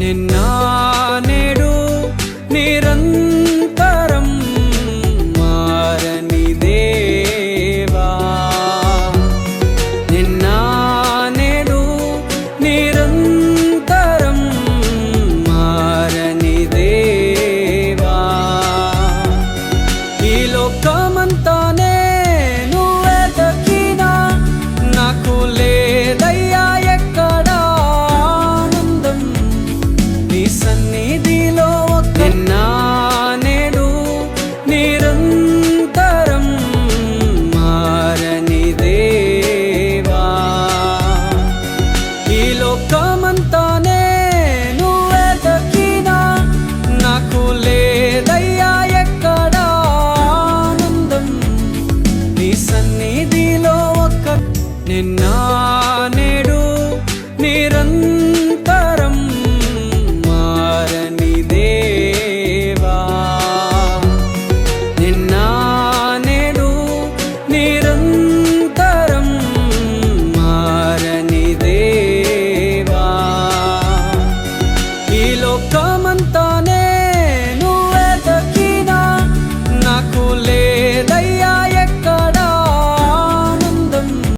నిన్న నిరంతరం మారని దేవా. నిన్న నిరంతరం మారని దేవా. ఈ లోకమంతా నిరంతరం మారని దేవా. ఈ లోకమంతానే నువ్వెతకినా నాకు లేదయ్యా ఎక్కడ ఆనందం. నీ సన్నిధిలో ఒక్క నిన్న నేడు నిరంతరం Huwag ka man tayo